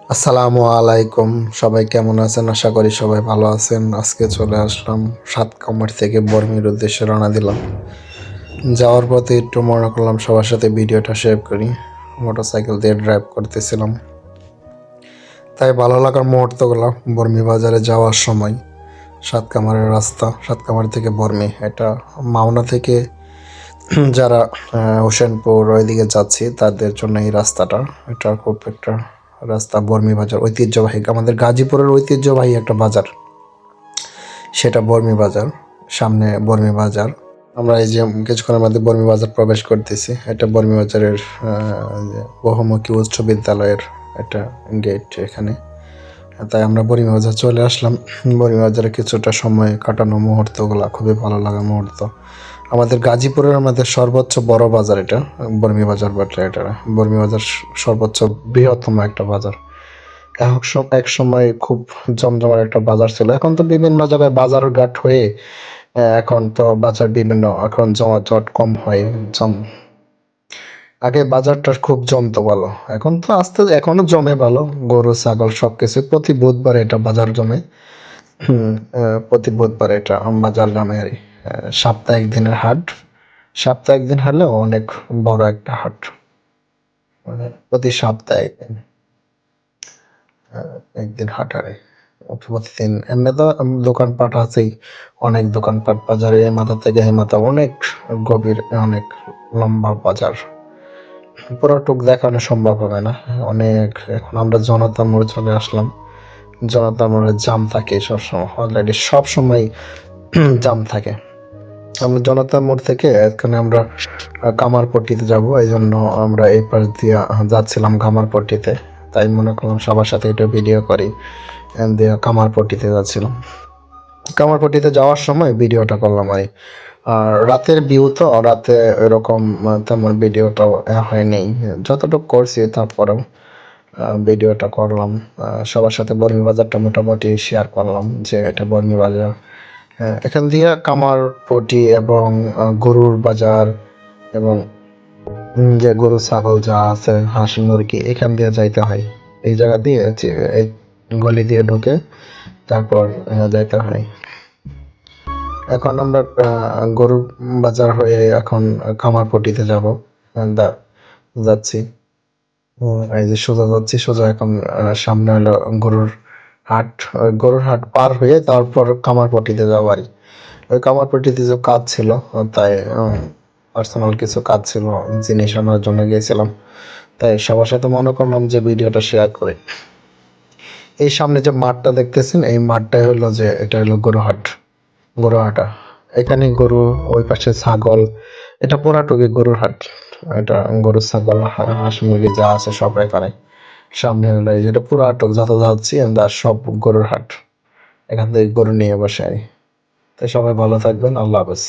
আসসালামু আলাইকুম। সবাই কেমন আছেন? আশা করি সবাই ভালো আছেন। আজকে চলে আসলাম সাত কামার থেকে বর্মির উদ্দেশ্যে রওনা দিলাম। যাওয়ার পথে একটু মনে করলাম সবার সাথে ভিডিওটা শেয়ার করি। মোটরসাইকেল দিয়ে ড্রাইভ করতেছিলাম। তাই ভালো লাগার মুহূর্তগুলো বর্মি বাজারে যাওয়ার সময় সাত কামারের রাস্তা সাত কামার থেকে বর্মি। এটা মাওনা থেকে যারা হোসেনপুর ওইদিকে যাচ্ছি, তাদের জন্য এই রাস্তাটা। এটা খুব একটা রাস্তা বর্মি বাজার, ঐতিহ্যবাহী। আমাদের গাজীপুরের ঐতিহ্যবাহী একটা বাজার। সেটা বর্মি বাজার, সামনে বর্মি বাজার। আমরা এই যে কিছুক্ষণের মধ্যে বর্মি বাজার প্রবেশ করতেছি। এটা বর্মি বাজারের বহুমুখী উচ্চ বিদ্যালয়ের একটা গেট এখানে। তাই আমরা বর্মি বাজার চলে আসলাম। বর্মি বাজারে কিছুটা সময় কাটানো মুহূর্তগুলো খুবই ভালো লাগা মুহূর্ত। আমাদের গাজীপুরের আমাদের সর্বোচ্চ বড় বাজার এটা, বর্মি বাজার বটে এটা। বর্মি বাজার সর্বোচ্চ বৃহত্তম একটা বাজার। এক সময় খুব জমজমার একটা বাজার ছিল। এখন তো বিভিন্ন জায়গায় বাজার ঘাট হয়ে এখন তো বাজার বিভিন্ন, এখন জমা জমাজট কম হয়, জম, আগে বাজারটা খুব জমতো ভালো। এখন তো আস্তে, এখনও জমে ভালো, গরু, ছাগল সবকিছু। প্রতি বুধবার এটা বাজার জমে। প্রতি বুধবার এটা বাজার জমে আর সাপ্তাহিক দিনের হাট। সাপ্তাহিক দিন হলেও অনেক বড় একটা হাট। মানে প্রতি সপ্তাহে একদিন একদিন হাট আরে প্রতিদিন এমনি তো দোকানপাট আছেই, অনেক দোকানপাট বাজারে, এই মাথা থেকে এই মাথা অনেক গভীর, অনেক লম্বা বাজার। পুরোটুক দেখানো সম্ভব হবে না। অনেক, এখন আমরা জনতা মোড়ে চলে আসলাম। জনতা মোড়ে জাম থাকে সবসময় অলরেডি সব সময় জাম থাকে। আমরা জনতা মোড় থেকে এখানে আমরা কামারপট্টিতে যাব। এই জন্য আমরা এই পাশ দিয়ে যাচ্ছিলাম কামারপট্টিতে তাই মনে করলাম সবার সাথে একটু ভিডিও করি দিয়ে কামারপট্টিতে যাচ্ছিলাম। কামারপট্টিতে যাওয়ার সময় ভিডিওটা করলাম আর আর রাতের ভিউ তো রাতে এরকম তেমন ভিডিওটা হয়নি। যতটুকু করছি তারপরেও ভিডিওটা করলাম। সবার সাথে বর্মি বাজারটা মোটামুটি শেয়ার করলাম যে এটা বর্মি বাজার হ্যাঁ, এখান দিয়ে কামারপট্টি এবং গরুর বাজার এবং যে গরু ছাগল যা আছে হাঁস মুরগি এখান দিয়ে যাইতে হয়। এই জায়গা দিয়ে এই গলি দিয়ে ঢুকে তারপর যাইতে হয়। এখন আমরা গরুর বাজার হয়ে এখন কামারপট্টিতে যাব। যাচ্ছি। এই যে সোজা যাচ্ছি সোজা এখন সামনে হলো গরুর হাট, গরুর হাট পার হয়ে তারপর কামারপট্টিতে আর কি। ওই কামারপট্টিতে যে কাজ ছিল, তাই পার্সোনাল কিছু কাজ ছিল, জিনিস আনার জন্য গিয়েছিলাম। তাই সবার সাথে মনে করলাম যে ভিডিওটা শেয়ার করে। এই সামনে যে মাঠটা দেখতেছেন, এই মাঠটাই হলো যে, এটা হলো গরুহাট গরুহাটা এখানে গরু, ওই পাশে ছাগল, এটা পুরাটুকি গরুর হাট। এটা গরু ছাগল, হাঁস, মুরগি যা আছে সব এখানে। সামনে যেটা পুরো আটক, যত যাচ্ছি আমরা সব গরুর হাট। এখান থেকে গরু নিয়ে বসে আই তাই সবাই ভালো থাকবেন, আল্লাহ হাফেজ।